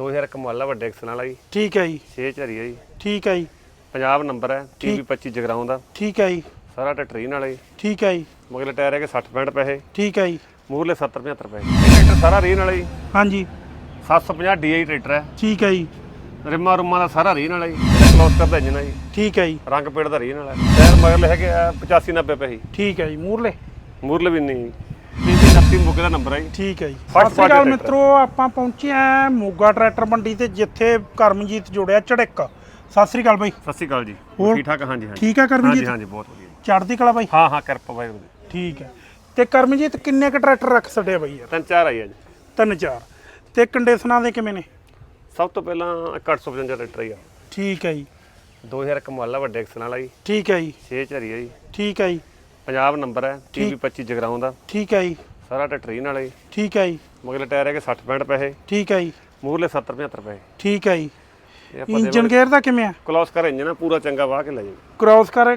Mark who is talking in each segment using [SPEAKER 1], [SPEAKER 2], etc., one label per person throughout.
[SPEAKER 1] 2001 model ਆ ਵੱਡੇ Excel ਵਾਲਾ ਜੀ।
[SPEAKER 2] ਠੀਕ ਹੈ ਜੀ।
[SPEAKER 1] 6 ਝਰੀ ਹੈ ਜੀ।
[SPEAKER 2] ਠੀਕ ਹੈ ਜੀ।
[SPEAKER 1] ਪੰਜਾਬ ਨੰਬਰ ਹੈ ਟੀਵੀ 25 ਜਗਰਾਉਂ ਦਾ।
[SPEAKER 2] ਠੀਕ ਹੈ ਜੀ।
[SPEAKER 1] ਸਾਰਾ ਵਾਲਾ ਜੀ
[SPEAKER 2] ਠੀਕ ਹੈ ਜੀ।
[SPEAKER 1] ਮਗਲੇ ਟਾਇਰ ਹੈਗੇ 60 65 ਪੈਸੇ।
[SPEAKER 2] ਠੀਕ ਹੈ ਜੀ।
[SPEAKER 1] ਮੂਰਲੇ 70 75 ਪੈਸੇ। ਇਹ ਟਰੈਕਟਰ ਸਾਰਾ ਰੀਨ ਵਾਲਾ ਜੀ।
[SPEAKER 2] ਹਾਂਜੀ।
[SPEAKER 1] 750 DI ਟਰੈਕਟਰ ਹੈ।
[SPEAKER 2] ਠੀਕ ਹੈ ਜੀ।
[SPEAKER 1] ਰਿਮਾ ਰੁਮਾ ਦਾ ਸਾਰਾ ਰੀਨ ਵਾਲਾ ਜੀ। ਕਲੋਸਟਰ ਦਾ ਇੰਜਨ ਹੈ ਜੀ।
[SPEAKER 2] ਠੀਕ ਹੈ ਜੀ।
[SPEAKER 1] ਰੰਗ ਪੇੜ ਦਾ ਰੀਨ ਵਾਲਾ। ਟਾਇਰ ਮਗਲੇ ਹੈਗੇ ਆ 85 90 ਪੈਸੇ।
[SPEAKER 2] ਠੀਕ ਹੈ ਜੀ। ਮੂਰਲੇ
[SPEAKER 1] ਮੂਰਲੇ ਵੀ ਨਹੀਂ 29 ਮੁੱਗੇ ਦਾ ਨੰਬਰ ਹੈ ਜੀ।
[SPEAKER 2] ਠੀਕ ਹੈ ਜੀ। ਸਤਿ ਸ਼੍ਰੀ ਅਕਾਲ ਮਿੱਤਰੋ ਆਪਾਂ ਪਹੁੰਚੇ ਆ ਮੋਗਾ ਟਰੈਕਟਰ ਮੰਡੀ ਤੇ ਜਿੱਥੇ ਕਰਮਜੀਤ ਜੋੜਿਆ ਝੜਕ। ਸਤਿ ਸ਼੍ਰੀ ਅਕਾਲ ਬਾਈ।
[SPEAKER 1] ਸਤਿ ਸ਼੍ਰੀ ਅਕਾਲ ਜੀ? ਠੀਕ ਠਾਕ ਹਾਂਜੀ ਹਾਂਜੀ।
[SPEAKER 2] ਠੀਕ ਹੈ
[SPEAKER 1] ਹਾਂਜੀ
[SPEAKER 2] ਕਰਮਜੀਤ?
[SPEAKER 1] ਹਾਂਜੀ ਬਹੁਤ ਵਧੀਆ
[SPEAKER 2] ਚੜ੍ਹਦੀ ਕਲਾ ਬਾਈ?
[SPEAKER 1] ਹਾਂ ਹਾਂ ਕਿਰਪਾ ਬਾਈ
[SPEAKER 2] ਠੀਕ ਹੈ। ਤੇ ਕਰਮਜੀਤ ਕਿੰਨੇ ਕ ਟਰੈਕਟਰ ਰੱਖ ਛੱਡਿਆ ਬਾਈ ਯਾਰ?
[SPEAKER 1] ਤਿੰਨ ਚਾਰ ਆਈ ਅੱਜ।
[SPEAKER 2] ਤਿੰਨ ਚਾਰ। ਤੇ ਕੰਡੀਸ਼ਨਾਂ ਦੇ ਕਿਵੇਂ ਨੇ?
[SPEAKER 1] ਸਭ ਤੋਂ ਪਹਿਲਾਂ 855 ਟਰੈਕਟਰ ਹੀ ਆ
[SPEAKER 2] ਠੀਕ ਹੈ ਜੀ।
[SPEAKER 1] 2001 ਮਾਡਲ ਆ ਵੱਡੇ ਐਕਸਲ ਵਾਲਾ ਜੀ।
[SPEAKER 2] ਠੀਕ ਹੈ ਜੀ।
[SPEAKER 1] 6 ਝਰੀ ਹੈ ਜੀ।
[SPEAKER 2] ਠੀਕ ਹੈ ਜੀ।
[SPEAKER 1] ਪੰਜਾਬ ਨੰਬਰ ਹੈ ਟੀਵੀ 25 ਜਗਰਾਉਂ ਦਾ।
[SPEAKER 2] ਠੀਕ ਹੈ ਜੀ।
[SPEAKER 1] ਸਾਰਾ ਵਾਲਾ ਜੀ।
[SPEAKER 2] ਠੀਕ ਹੈ ਜੀ।
[SPEAKER 1] ਮਗਲੇ ਟਾਇਰ ਹੈਗੇ 60 65 ਪੈਸੇ।
[SPEAKER 2] ਠੀਕ ਹੈ ਜੀ।
[SPEAKER 1] ਮੂਰਲੇ 70 75 ਪੈਸੇ।
[SPEAKER 2] ਠੀਕ ਹੈ ਜੀ।
[SPEAKER 1] ਇਹ ਆਪਾਂ
[SPEAKER 2] ਇੰਜਨ ਗੇਅਰ ਦਾ ਕਿਵੇਂ ਆ?
[SPEAKER 1] ਕਲੋਸ ਕਰ ਇੰਜਨ ਆ ਪੂਰਾ ਚੰਗਾ ਵਾਹ ਕੇ ਲੈ ਜਾਓ।
[SPEAKER 2] ਕ੍ਰਾਸ ਕਰ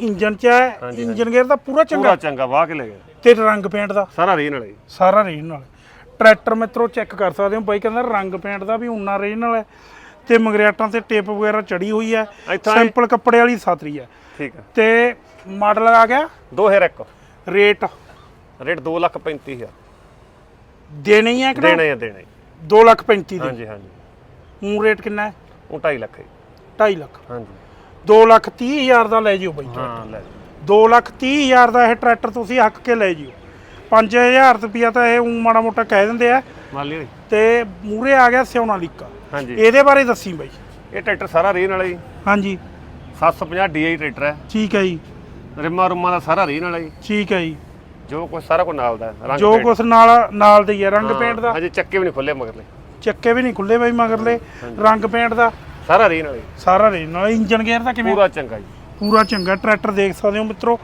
[SPEAKER 2] ਇੰਜਨ ਚ ਹੈ
[SPEAKER 1] ਹਾਂਜੀ,
[SPEAKER 2] ਇੰਜਨ ਗੇਅਰ ਦਾ ਪੂਰਾ
[SPEAKER 1] ਪੂਰਾ
[SPEAKER 2] ਚੰਗਾ
[SPEAKER 1] ਚੰਗਾ ਵਾਹ ਕੇ ਲੈ ਗਏ
[SPEAKER 2] ਤੇ ਰੰਗ ਪੇਂਟ ਦਾ?
[SPEAKER 1] ਸਾਰਾ ਰੀਨ ਵਾਲਾ ਜੀ।
[SPEAKER 2] ਸਾਰਾ ਰੇਨ ਨਾਲ ਟਰੈਕਟਰ ਮਿੱਤਰੋ ਚੈੱਕ ਕਰ ਸਕਦੇ ਹੋ ਬਾਈ ਕਹਿੰਦਾ ਰੰਗ ਪੇਂਟ ਦਾ ਵੀ ਉਨਾ ਰੇਨ ਨਾਲ ਹੈ। ਤੇ ਮਗਰਿਆਟਾਂ ਤੇ ਟੇਪ ਵਗੈਰਾ ਚੜੀ ਹੋਈ ਹੈ।
[SPEAKER 1] ਇੱਥਾਂ
[SPEAKER 2] ਸਿੰਪਲ ਕੱਪੜੇ ਵਾਲੀ ਸਾਤਰੀ ਹੈ।
[SPEAKER 1] ਠੀਕ ਹੈ।
[SPEAKER 2] ਤੇ ਮਾਡਲ ਆ ਗਿਆ?
[SPEAKER 1] 2001
[SPEAKER 2] ਰੇਟ
[SPEAKER 1] ਰੇਟ 2 ਲੱਖ 35 ਹਜ਼ਾਰ।
[SPEAKER 2] ਦੇਣਾ ਹੀ ਕਿ
[SPEAKER 1] ਦੇਣਾ ਆ ਦੇਣਾ ਹੀ
[SPEAKER 2] 2 ਲੱਖ 35 ਦੇ।
[SPEAKER 1] ਹਾਂਜੀ ਹਾਂਜੀ।
[SPEAKER 2] ਉਹ ਰੇਟ ਕਿੰਨਾ ਹੈ?
[SPEAKER 1] ਉਹ 2.5 ਲੱਖ ਹੈ।
[SPEAKER 2] 2.5 ਲੱਖ।
[SPEAKER 1] ਹਾਂਜੀ।
[SPEAKER 2] 2 ਲੱਖ 30 ਹਜ਼ਾਰ ਦਾ ਲੈ ਜਿਓ ਬਾਈ
[SPEAKER 1] ਹਾਂ ਲੈ ਜਾਓ।
[SPEAKER 2] 2 ਲੱਖ 30 ਹਜ਼ਾਰ ਦਾ ਇਹ ਟਰੈਕਟਰ ਤੁਸੀਂ ਹੱਕ ਕੇ ਲੈ ਜਿਓ। 5000 ਰੁਪਿਆ ਤਾਂ ਇਹ ਊਂ ਮਾੜਾ ਮੋਟਾ ਕਹਿ ਦਿੰਦੇ ਆ।
[SPEAKER 1] ਲਿਓ ਜੀ।
[SPEAKER 2] ਤੇ ਮੂਰੇ ਆ ਗਿਆ ਸਿਉਣਾ ਲੀਕਾ।
[SPEAKER 1] ਹਾਂਜੀ।
[SPEAKER 2] ਇਹਦੇ ਬਾਰੇ ਦੱਸੀ ਬਾਈ।
[SPEAKER 1] ਇਹ ਟਰੈਕਟਰ ਸਾਰਾ ਰੀਨ ਵਾਲਾ ਜੀ।
[SPEAKER 2] ਹਾਂਜੀ।
[SPEAKER 1] 750 DI ਟਰੈਕਟਰ ਹੈ।
[SPEAKER 2] ਠੀਕ ਹੈ ਜੀ।
[SPEAKER 1] ਰਿਮਾ ਰੁਮਾ ਦਾ ਸਾਰਾ ਰੀਨ ਵਾਲਾ ਜੀ।
[SPEAKER 2] ਠੀਕ ਹੈ ਜੀ।
[SPEAKER 1] ਜੋ ਕੁਝ ਸਾਰਾ ਕੁਝ ਨਾਲ ਦਾ ਹੈ, ਰੰਗ
[SPEAKER 2] ਜੋ
[SPEAKER 1] ਪੇਂਟ।
[SPEAKER 2] ਕੁਛ ਨਾਲ ਨਾਲ ਦੇ ਹੀ ਰੰਗ
[SPEAKER 1] ਹਾਂ,
[SPEAKER 2] ਪੇਂਟ ਦਾ।
[SPEAKER 1] ਹਜੇ ਚੱਕੇ ਵੀ ਨਹੀਂ ਖੁੱਲੇ ਮਗਰਲੇ।
[SPEAKER 2] ਚੱਕੇ ਵੀ ਨਹੀਂ ਖੁੱਲੇ ਬਾਈ ਮਗਰਲੇ ਰੰਗ ਪੇਂਟ ਦਾ।
[SPEAKER 1] ਸਾਰਾ ਰੀਨ ਵਾਲਾ।
[SPEAKER 2] ਸਾਰਾ ਰੇ ਨਾਲ ਇੰਜਨ ਗੇਅਰ ਦਾ ਕਿਵੇਂ?
[SPEAKER 1] ਪੂਰਾ ਚੰਗਾ ਜੀ।
[SPEAKER 2] ਪੂਰਾ ਚੰਗਾ ਟਰੈਕਟਰ ਦੇਖ ਸਕਦੇ ਹੋ ਮਿੱਤਰੋ।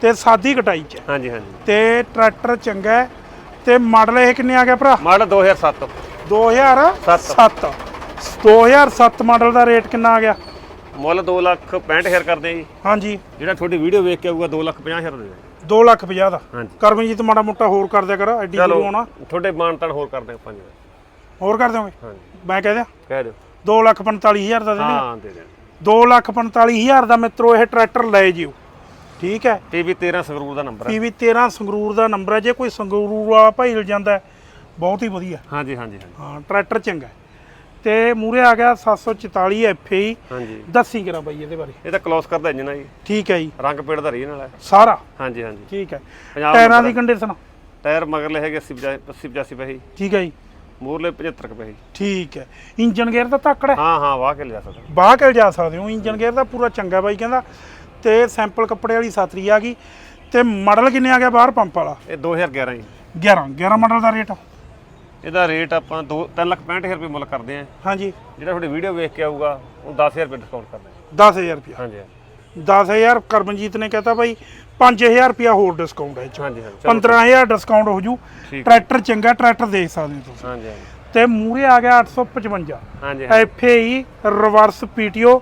[SPEAKER 2] ਤੇ ਸਾਦੀ ਕਟਾਈ ਚ। ਹੈ।
[SPEAKER 1] ਹਾਂਜੀ ਹਾਂਜੀ।
[SPEAKER 2] ਤੇ ਟਰੈਕਟਰ ਚੰਗਾ ਹੈ। ਤੇ ਮਾਡਲ ਇਹ ਕਿੰਨੇ ਆ ਗਿਆ ਭਰਾ?
[SPEAKER 1] ਮਾਡਲ 2007
[SPEAKER 2] 2007 2007 ਮਾਡਲ ਦਾ ਰੇਟ ਕਿੰਨਾ ਆ ਗਿਆ?
[SPEAKER 1] ਮੁੱਲ 2 ਲੱਖ 65 ਹਜ਼ਾਰ ਕਰਦੇ ਆ ਜੀ।
[SPEAKER 2] ਹਾਂਜੀ।
[SPEAKER 1] ਜਿਹੜਾ ਤੁਹਾਡੀ ਵੀਡੀਓ ਵੇਖ ਕੇ ਆਊਗਾ 2 ਲੱਖ 50 ਹਜ਼ਾਰ ਦੇ ਦਿਓ
[SPEAKER 2] 2 ਲੱਖ 50 ਦਾ।
[SPEAKER 1] ਹਾਂਜੀ।
[SPEAKER 2] ਕਰਮਜੀਤ ਮਾੜਾ ਮੋਟਾ ਹੋਰ ਕਰ ਦਿਆ ਕਰ ਐਡੀ
[SPEAKER 1] ਚਲੋ
[SPEAKER 2] ਆਉਣਾ।
[SPEAKER 1] ਤੁਹਾਡੇ ਮਾਨਤਾਨ ਹੋਰ ਕਰਦੇ ਆ 5
[SPEAKER 2] ਹੋਰ ਕਰ ਦਿਓਗੇ
[SPEAKER 1] ਹਾਂਜੀ।
[SPEAKER 2] ਮੈਂ ਕਹਿ ਦਿਆਂ?
[SPEAKER 1] ਕਹਿ ਦਿਓ।
[SPEAKER 2] 2 ਲੱਖ 45 ਹਜ਼ਾਰ ਦਾ ਦੇਣੇ
[SPEAKER 1] ਹਾਂ ਦੇ ਦੇ
[SPEAKER 2] 2 ਲੱਖ 45 ਹਜ਼ਾਰ ਦਾ ਮਿੱਤਰੋ ਇਹ ਟਰੈਕਟਰ ਲੈ ਜਿਓ। ਠੀਕ ਹੈ?
[SPEAKER 1] ਟੀਵੀ 13 ਸੰਗਰੂਰ ਦਾ ਨੰਬਰ ਹੈ।
[SPEAKER 2] ਪੀਵੀ 13 ਸੰਗਰੂਰ ਦਾ ਨੰਬਰ ਹੈ। ਜੇ ਕੋਈ ਸੰਗਰੂਰ ਵਾਲਾ ਭਾਈ ਲ ਜਾਂਦਾ ਹੈ, ਬਹੁਤ ਹੀ ਵਧੀਆ।
[SPEAKER 1] ਹਾਂਜੀ ਹਾਂਜੀ ਹਾਂਜੀ।
[SPEAKER 2] ਹਾਂ ਟਰੈਕਟਰ ਚੰਗਾ ਹੈ। ਤੇ ਮੂਰੇ ਆ ਗਿਆ 744 ਐਫਏ
[SPEAKER 1] ਹਾਂਜੀ।
[SPEAKER 2] ਦੱਸੀ ਕਰਾਂ ਬਾਈ ਇਹਦੇ ਬਾਰੇ।
[SPEAKER 1] ਇਹ ਤਾਂ ਕਲੋਸ ਕਰਦਾ ਇੰਜਨ ਆ ਜੀ।
[SPEAKER 2] ਠੀਕ ਹੈ ਜੀ।
[SPEAKER 1] ਰੰਗ ਪੇੜ ਦਾ ਰੀਨ ਵਾਲਾ ਹੈ।
[SPEAKER 2] ਸਾਰਾ?
[SPEAKER 1] ਹਾਂਜੀ ਹਾਂਜੀ।
[SPEAKER 2] ਠੀਕ ਹੈ।
[SPEAKER 1] ਪੰਜਾਬ
[SPEAKER 2] ਟਾਇਰਾਂ ਦੀ ਕੰਡੀਸ਼ਨ
[SPEAKER 1] ਟਾਇਰ ਮਗਰਲੇ ਹੈਗੇ 80 85 85 ਪੈਸੇ ਜੀ।
[SPEAKER 2] ਠੀਕ ਹੈ ਜੀ।
[SPEAKER 1] ਮੂਰਲੇ 75 ਕੁ ਜੀ।
[SPEAKER 2] ਠੀਕ ਹੈ। ਇੰਜਨ ਗੇਅਰ ਦਾ ਧੱਕੜ ਹੈ?
[SPEAKER 1] ਹਾਂ ਹਾਂ ਵਾਹ ਕੇ ਲਿਆ ਸਕਦਾ
[SPEAKER 2] ਬਾਹ ਕੇ ਜਾ ਸਕਦੇ ਹੋ। ਇੰਜਨ ਗੇਅਰ ਦਾ ਪੂਰਾ ਚੰਗਾ ਬਾਈ ਕਹਿੰਦਾ। ਤੇ ਸੈਂਪਲ ਕੱਪੜੇ ਵਾਲੀ ਸਾਤਰੀ ਆ ਗਈ। ਤੇ ਮਾਡਲ ਕਿੰਨੇ ਆ ਗਿਆ ਬਾਹਰ ਪੰਪ ਵਾਲਾ?
[SPEAKER 1] ਇਹ 2011 ਜੀ।
[SPEAKER 2] 11 11 ਮਾਡਲ ਦਾ ਰੇਟ
[SPEAKER 1] ਇਹਦਾ ਰੇਟ ਆਪਾਂ 2 3 ਲੱਖ 65 ਹਜ਼ਾਰ ਰੁਪਏ ਮੁੱਲ ਕਰਦੇ ਆ
[SPEAKER 2] ਹਾਂਜੀ।
[SPEAKER 1] ਜਿਹੜਾ ਤੁਹਾਡੀ ਵੀਡੀਓ ਵੇਖ ਕੇ ਆਊਗਾ ਉਹ 10000 ਰੁਪਏ ਡਿਸਕਾਊਂਟ ਕਰਦੇ ਆ
[SPEAKER 2] 10000 ਰੁਪਇਆ।
[SPEAKER 1] ਹਾਂਜੀ ਹਾਂਜੀ।
[SPEAKER 2] 10000 ਕਰਮਜੀਤ ਨੇ ਕਹਤਾ ਬਾਈ 5000 ਰੁਪਇਆ ਹੋਰ ਡਿਸਕਾਊਂਟ ਹੈ 'ਚ।
[SPEAKER 1] ਹਾਂਜੀ ਹਾਂਜੀ। ਚਲੋ
[SPEAKER 2] 15000 ਡਿਸਕਾਊਂਟ ਹੋ ਜੂ। ਟਰੈਕਟਰ ਚੰਗਾ ਟਰੈਕਟਰ ਦੇਖ ਸਕਦੇ ਹੋ ਤੁਸੀਂ।
[SPEAKER 1] ਹਾਂਜੀ ਹਾਂਜੀ।
[SPEAKER 2] ਤੇ ਮੂਰੇ ਆ ਗਿਆ 855
[SPEAKER 1] ਹਾਂਜੀ
[SPEAKER 2] ਐਫਏਈ ਰਿਵਰਸ ਪੀਟੀਓ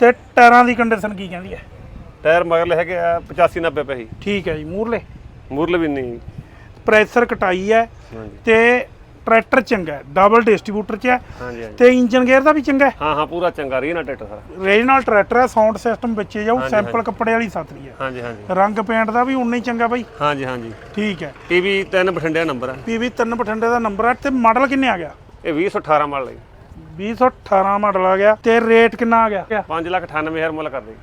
[SPEAKER 2] ਤੇ ਟਾਇਰਾਂ ਦੀ ਕੰਡੀਸ਼ਨ ਕੀ ਕਹਿੰਦੀ ਹੈ?
[SPEAKER 1] ਟਾਇਰ ਮਗਰਲੇ ਹੈਗੇ ਆ 85 90 ਪੈਸੇ
[SPEAKER 2] ਠੀਕ ਹੈ ਜੀ ਮੂਰਲੇ
[SPEAKER 1] ਮੂਰਲੇ ਵੀ ਨਹੀਂ।
[SPEAKER 2] ਪ੍ਰੈਸ਼ਰ ਕਟਾਈ ਹੈ ਤੇ ਟਰੈਕਟਰ ਚੰਗਾ ਡਬਲ ਡਿਸਟ੍ਰੀਬਿਊਟਰ ਚ ਹੈ ਤੇ ਇੰਜਨ ਗੇਅਰ ਦਾ ਵੀ ਚੰਗਾ ਹੈ।
[SPEAKER 1] ਹਾਂ ਹਾਂ ਪੂਰਾ ਚੰਗਾ ਰੀਨਾ ਟਰੈਕਟਰ ਸਾਰਾ।
[SPEAKER 2] ਰੀਜਨਲ ਟਰੈਕਟਰ ਹੈ ਸਾਊਂਡ ਸਿਸਟਮ ਵਿੱਚੇ ਜਾਊ ਸੈਂਪਲ। ਕੱਪੜੇ ਵਾਲੀ ਸਾਤਰੀ ਹੈ।
[SPEAKER 1] ਹਾਂਜੀ ਹਾਂਜੀ।
[SPEAKER 2] ਰੰਗ ਪੇਂਟ ਦਾ ਵੀ ਉਨਾ ਹੀ ਚੰਗਾ ਬਾਈ।
[SPEAKER 1] ਹਾਂਜੀ ਹਾਂਜੀ।
[SPEAKER 2] ਠੀਕ ਹੈ।
[SPEAKER 1] ਟੀਵੀ 3 ਬਠਿੰਡੇ ਨੰਬਰ ਹੈ।
[SPEAKER 2] ਪੀਵੀ 3 ਬਠਿੰਡੇ ਦਾ ਨੰਬਰ ਹੈ ਤੇ ਮਾਡਲ ਕਿੰਨੇ ਆ ਗਿਆ?
[SPEAKER 1] ਇਹ 2018 ਮਾਡਲ ਹੈ
[SPEAKER 2] 2018 ਮਾਡਲ ਆ ਗਿਆ ਤੇ ਰੇਟ ਕਿੰਨਾ ਆ ਗਿਆ?
[SPEAKER 1] 5 ਲੱਖ 98 ਹਜ਼ਾਰ ਮੁੱਲ ਕਰਦੇ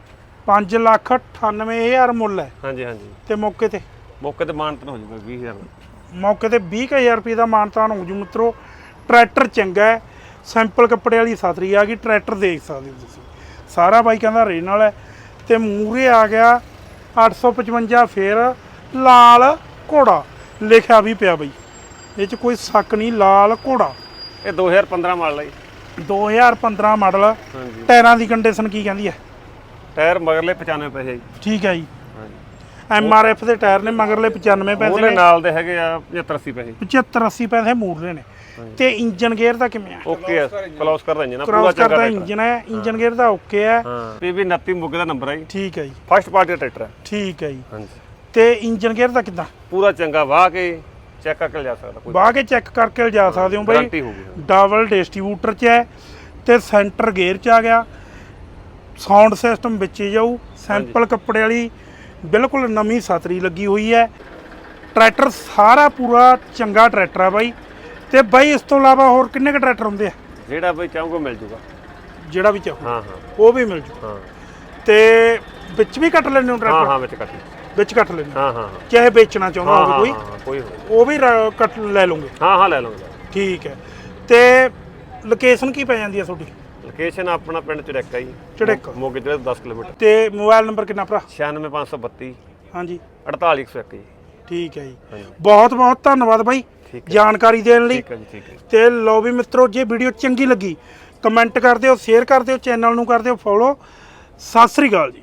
[SPEAKER 2] 5 ਲੱਖ 98000 ਮੁੱਲ ਹੈ।
[SPEAKER 1] ਹਾਂਜੀ ਹਾਂਜੀ।
[SPEAKER 2] ਤੇ ਮੌਕੇ ਤੇ?
[SPEAKER 1] ਮੌਕੇ ਤੇ ਮਾਨਤਨ ਹੋ ਜਾਊਗਾ 20000 ਦਾ
[SPEAKER 2] ਮੌਕੇ ਤੇ 20000 ਰੁਪਏ ਦਾ ਮਾਨਤਾਨ ਹੋ ਜੂ। ਮਿੱਤਰੋ ਟਰੈਕਟਰ ਚੰਗਾ ਹੈ ਸੈਂਪਲ ਕੱਪੜੇ ਵਾਲੀ ਸਾਤਰੀ ਆ ਗਈ ਟਰੈਕਟਰ ਦੇਖ ਸਕਦੇ ਹੋ ਤੁਸੀਂ। ਸਾਰਾ ਬਾਈ ਕਹਿੰਦਾ ਰੇਨ ਵਾਲਾ ਹੈ। ਤੇ ਮੂਰੇ ਆ ਗਿਆ 855 ਫੇਰ ਲਾਲ ਘੋੜਾ। ਲਿਖਿਆ ਵੀ ਪਿਆ ਬਈ। ਇਹ ਚ ਕੋਈ ਸ਼ੱਕ ਨਹੀਂ ਲਾਲ ਘੋੜਾ।
[SPEAKER 1] ਇਹ 2015 ਮਾਡਲ ਹੈ ਜੀ।
[SPEAKER 2] 2015 ਮਾਡਲ
[SPEAKER 1] ਹਾਂਜੀ।
[SPEAKER 2] ਟਾਇਰਾਂ ਦੀ ਕੰਡੀਸ਼ਨ ਕੀ ਕਹਿੰਦੀ ਹੈ?
[SPEAKER 1] ਟਾਇਰ ਮਗਰਲੇ 95 ਪੈਸੇ ਜੀ।
[SPEAKER 2] ਠੀਕ ਹੈ ਜੀ। ਐਮ ਆਰ ਐਫ ਦੇ ਟਾਇਰ ਨੇ ਮਗਰਲੇ 95 ਪੈਸੇ
[SPEAKER 1] ਉਹਦੇ
[SPEAKER 2] ਨੇ।
[SPEAKER 1] ਨਾਲ ਦੇ ਹੈਗੇ ਆ 75 80 ਪੈਸੇ।
[SPEAKER 2] 75 80 ਪੈਸੇ ਮੂਰਲੇ ਨੇ। ਤੇ ਇੰਜਨ ਗੇਅਰ ਦਾ ਕਿਵੇਂ ਆ?
[SPEAKER 1] ਓਕੇ ਆ ਕਲੋਸ ਕਰਦਾ ਇੰਜਨ ਆ ਪੂਰਾ
[SPEAKER 2] ਕ੍ਰਾਸ
[SPEAKER 1] ਚੰਗਾ
[SPEAKER 2] ਕਰਦਾ
[SPEAKER 1] ਟਰੈਕਟਰ।
[SPEAKER 2] ਇੰਜਨ ਹੈ ਇੰਜਨ ਗੇਅਰ ਦਾ ਓਕੇ ਹੈ।
[SPEAKER 1] ਹਾਂ ਪੀਵੀ 29 ਮੁੱਗੇ ਦਾ ਨੰਬਰ ਹੈ ਜੀ।
[SPEAKER 2] ਠੀਕ ਹੈ ਜੀ।
[SPEAKER 1] ਫਸਟ ਪਾਰਟੀ ਦਾ ਟਰੈਕਟਰ ਹੈ।
[SPEAKER 2] ਠੀਕ ਹੈ ਜੀ।
[SPEAKER 1] ਹਾਂਜੀ।
[SPEAKER 2] ਤੇ ਇੰਜਨ ਗੇਅਰ ਦਾ ਕਿਦਾਂ?
[SPEAKER 1] ਪੂਰਾ ਚੰਗਾ ਵਾਹ ਕੇ ਚੈੱਕ ਕਰਕੇ ਜਾ ਸਕਦਾ ਕੋਈ।
[SPEAKER 2] ਬਾਹ ਕੇ ਚੈੱਕ ਕਰਕੇ ਲਿਜਾ ਸਕਦੇ ਹੋ ਬਾਈ।
[SPEAKER 1] ਗਾਰੰਟੀ ਹੋਊਗੀ।
[SPEAKER 2] ਡਬਲ ਡਿਸਟ੍ਰੀਬਿਊਟਰ ਚ ਹੈ ਤੇ ਸੈਂਟਰ ਗੇਅਰ ਚ ਆ ਗਿਆ। ਸਾਊਂਡ ਸਿਸਟਮ ਵਿੱਚ ਹੀ ਜਾਊ। ਸੈਂਪਲ ਕੱਪੜੇ ਵਾਲੀ ਬਿਲਕੁਲ ਨਵੀਂ ਸਤਰੀ ਲੱਗੀ ਹੋਈ ਹੈ। ਟਰੈਕਟਰ ਸਾਰਾ ਪੂਰਾ ਚੰਗਾ ਟਰੈਕਟਰ ਆ ਬਾਈ। ਤੇ ਬਾਈ ਇਸ ਤੋਂ ਇਲਾਵਾ ਹੋਰ ਕਿੰਨੇ ਕ ਟਰੈਕਟਰ ਹੁੰਦੇ ਆ?
[SPEAKER 1] ਜਿਹੜਾ ਬਈ ਚਾਹੂਗਾ ਮਿਲ ਜੂਗਾ।
[SPEAKER 2] ਜਿਹੜਾ ਵੀ ਚਾਹੋ
[SPEAKER 1] ਹਾਂ ਹਾਂ।
[SPEAKER 2] ਉਹ ਵੀ ਮਿਲ ਜੂ।
[SPEAKER 1] ਹਾਂ।
[SPEAKER 2] ਤੇ ਵਿੱਚ ਵੀ ਕੱਟ ਲੈਣੇ ਹੋ
[SPEAKER 1] ਹਾਂ
[SPEAKER 2] ਟਰੈਕਟਰ?
[SPEAKER 1] ਹਾਂ ਵਿੱਚ ਕੱਟ ਲਈ।
[SPEAKER 2] ਵਿੱਚ ਕੱਟ ਲੈਣੇ
[SPEAKER 1] ਹਾਂ? ਹਾਂ ਹਾਂ
[SPEAKER 2] ਚਾਹੇ ਵੇਚਣਾ ਚਾਹੁੰਦਾ
[SPEAKER 1] ਹਾਂ
[SPEAKER 2] ਹੋਵੇ
[SPEAKER 1] ਹਾਂ
[SPEAKER 2] ਕੋਈ
[SPEAKER 1] ਹਾਂ, ਕੋਈ।
[SPEAKER 2] ਉਹ ਵੀ ਰ- ਕੱਟ ਲੈ ਲਓਗੇ।
[SPEAKER 1] ਹਾਂ ਹਾਂ ਲੈ ਲਵਾਂਗੇ।
[SPEAKER 2] ਠੀਕ ਹੈ। ਤੇ ਲੋਕੇਸ਼ਨ ਕੀ ਪੈ ਜਾਂਦੀ ਹੈ ਤੁਹਾਡੀ?
[SPEAKER 1] ਲੋਕੇਸ਼ਨ ਆਪਣਾ ਪਿੰਡ ਚੜੈਕਾ ਜੀ।
[SPEAKER 2] ਚੜੈਕਾ।
[SPEAKER 1] ਮੋਗੇ ਜ਼ਿਲ੍ਹੇ ਤੋਂ 10 ਕਿਲੋਮੀਟਰ।
[SPEAKER 2] ਤੇ ਮੋਬਾਈਲ ਨੰਬਰ ਕਿੰਨਾ ਭਰਾ?
[SPEAKER 1] 96532
[SPEAKER 2] ਹਾਂਜੀ।
[SPEAKER 1] 48101 ਜੀ।
[SPEAKER 2] ਠੀਕ ਹੈ ਜੀ। ਬਹੁਤ ਬਹੁਤ ਧੰਨਵਾਦ ਬਾਈ। ਜਾਣਕਾਰੀ ਦੇਣ ਲਈ।
[SPEAKER 1] ਠੀਕ ਹੈ ਜੀ ਠੀਕ ਹੈ
[SPEAKER 2] ਤੇ ਲਓ ਵੀ ਮਿੱਤਰੋ ਜੇ ਵੀਡੀਓ ਚੰਗੀ ਲੱਗੀ ਕਮੈਂਟ ਕਰ ਦਿਓ ਸ਼ੇਅਰ ਕਰ ਦਿਓ ਚੈਨਲ ਨੂੰ ਕਰ ਦਿਓ ਫੋਲੋ। ਸਤਿ ਸ੍ਰੀ ਅਕਾਲ ਜੀ।